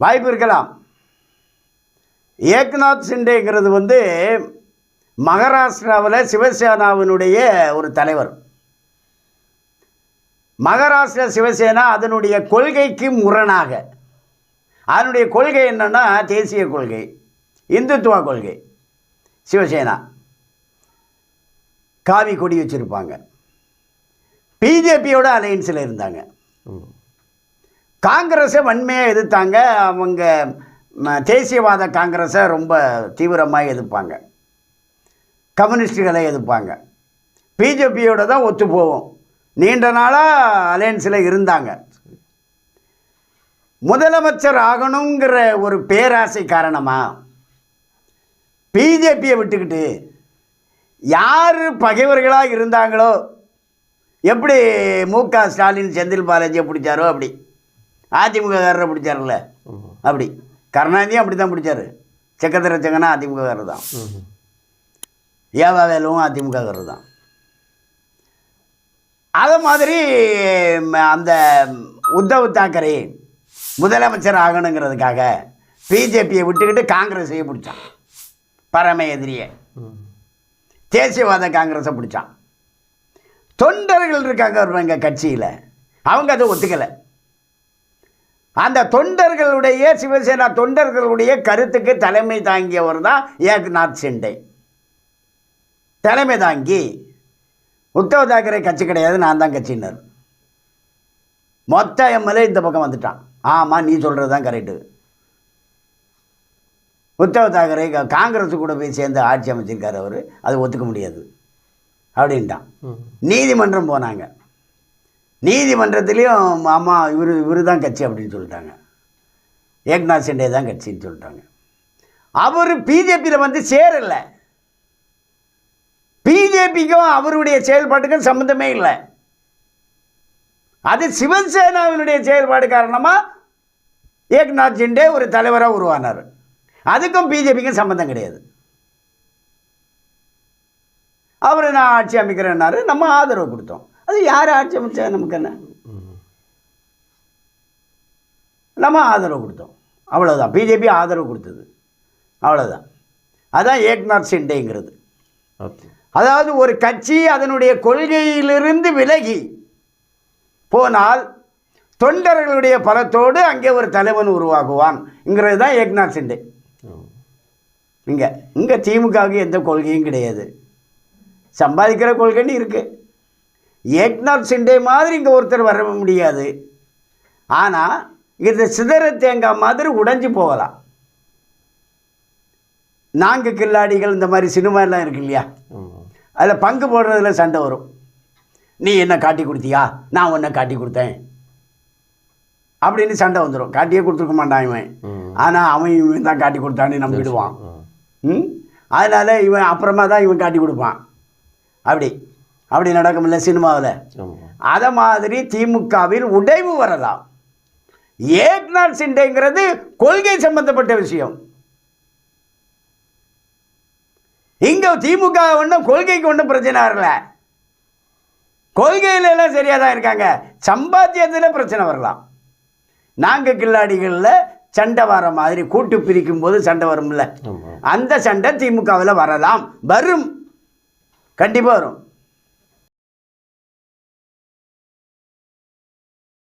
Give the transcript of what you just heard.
வாய்ப்பு இருக்கலாம். ஏக்நாத் சிண்டேங்கிறது வந்து மகாராஷ்டிராவில் சிவசேனாவினுடைய ஒரு தலைவர். மகாராஷ்டிரா சிவசேனா அதனுடைய கொள்கைக்கு முரணாக. அதனுடைய கொள்கை என்னன்னா தேசிய கொள்கை இந்துத்துவ கொள்கை சிவசேனா. காவி கொடி வச்சுருப்பாங்க. பிஜேபியோட அலையன்ஸில் இருந்தாங்க. காங்கிரஸை வன்மையாக எதிர்த்தாங்க. அவங்க தேசியவாத காங்கிரஸை ரொம்ப தீவிரமாக எதிர்ப்பாங்க. கம்யூனிஸ்டுகளை எதிர்ப்பாங்க. பிஜேபியோட தான் ஒத்து போவோம் நீண்ட நாளாக அலையன்ஸில் இருந்தாங்க. முதலமைச்சர் ஆகணுங்கிற ஒரு பேராசை காரணமாக பிஜேபியை விட்டுக்கிட்டு யார் பகைவர்களாக இருந்தாங்களோ எப்படி மு க ஸ்டாலின் செந்தில் பாலாஜியை பிடிச்சாரோ அப்படி. அதிமுககாரரை பிடிச்சாருல்ல. அப்படி. கருணாநிதியும் அப்படி தான் பிடிச்சாரு. செக்கத்திர செங்கனா அதிமுககாரர் தான். ஏவா அதிமுககாரர் தான். அது மாதிரி ம, அந்த உத்தவ் தாக்கரே முதலமைச்சர் ஆகணுங்கிறதுக்காக பிஜேபியை விட்டுக்கிட்டு காங்கிரஸையே பிடிச்சான். பரம எதிரியை. தேசியவாத காங்கிரஸை பிடிச்சான். தொண்டர்கள் இருக்காங்க எங்கள் கட்சியில். அவங்க அதை ஒத்துக்கலை. அந்த தொண்டர்களுடைய சிவசேனா தொண்டர்களுடைய கருத்துக்கு தலைமை தாங்கியவர் தான் ஏக்நாத் சிண்டே தலைமை தாங்கி உத்தவ் தாக்கரே கட்சி கிடையாது நான் தான் கட்சியினர். மொத்த எம்எல்ஏ இந்த பக்கம் வந்துட்டான். ஆமாம் நீ சொல்கிறது தான் கரெக்டு உத்தவ் தாக்கரே காங்கிரஸ் கூட போய் சேர்ந்து ஆட்சி அமைச்சிருக்காரு அவர். அது ஒத்துக்க முடியாது. அப்படின்ட்டான். நீதிமன்றம் போனாங்க. நீதிமன்றத்துலேயும் ஆமாம் இவர் இவர் தான் கட்சி அப்படின்னு சொல்லிட்டாங்க. ஏக்நாத் சிண்டே தான் கட்சின்னு சொல்லிட்டாங்க. அவர் பிஜேபியில் வந்து சேரலை. பிஜேபிக்கும் அவருடைய செயல்பாட்டுக்கும் சம்மந்தமே இல்லை. அது சிவசேனாவினுடைய செயல்பாடு காரணமாக ஏக்நாத் சிண்டே ஒரு தலைவராக உருவானார். அதுக்கும் பிஜேபிக்கும் சம்மந்தம் கிடையாது. அவர் நான் ஆட்சி அமைக்கிறேன்னாரு நம்ம ஆதரவு கொடுத்தோம். அது யார் ஆட்சி அமைச்சா நமக்கு என்ன? நம்ம ஆதரவு கொடுத்தோம். அவ்வளோதான் பிஜேபி ஆதரவு கொடுத்தது. அவ்வளோதான் அதான் ஏக்நாத் சிண்டேங்கிறது அதாவது ஒரு கட்சி அதனுடைய கொள்கையிலிருந்து விலகி போனால் தொண்டர்களுடைய பலத்தோடு அங்கே ஒரு தலைவன் உருவாகுவான்ங்கிறது தான் ஏக்நாத் சிண்டே இங்கே இங்கே திமுகவுக்கு எந்த கொள்கையும் கிடையாது. சம்பாதிக்கிற கொள்கைன்னு இருக்குது ஏக்நாத் சிண்டே மாதிரி இங்கே ஒருத்தர் வர முடியாது. ஆனால் இந்த சிதற தேங்காய் மாதிரி உடைஞ்சு போகலாம். நான்கு கில்லாடிகள் இந்த மாதிரி சினிமாலாம் இருக்கு இல்லையா? அதில் பங்கு போடுறதுல சண்டை வரும். நீ என்ன காட்டி கொடுத்தியா? நான் உன்னை காட்டி கொடுத்தேன். அப்படின்னு சண்டை வந்துடும் காட்டியே கொடுத்துருக்க மாட்டான் இவன். ஆனால் அவன் இவன் தான் காட்டி கொடுத்தான்னு நம்பிடுவான். ம்? அதனால் இவன் அப்புறமா தான் இவன் காட்டி கொடுப்பான். அப்படி. அப்படி நடக்கும்ல சினிமாவில்? அதை மாதிரி திமுகவில் உடைவு வரலாம். ஏக்நாத் சிண்டேங்கிறது கொள்கை சம்பந்தப்பட்ட விஷயம். இங்கே திமுக ஒன்றும் கொள்கைக்கு ஒன்றும் பிரச்சனை வரல. கொள்கையில எல்லாம் சரியாக தான் இருக்காங்க. சம்பாத்தியத்தில் பிரச்சனை வரலாம். நாங்கள் கில்லாடிகளில் சண்டை வர மாதிரி கூட்டு பிரிக்கும் போது சண்டை வரும்ல. அந்த சண்டை திமுகவில் வரலாம். வரும். கண்டிப்பாக வரும்.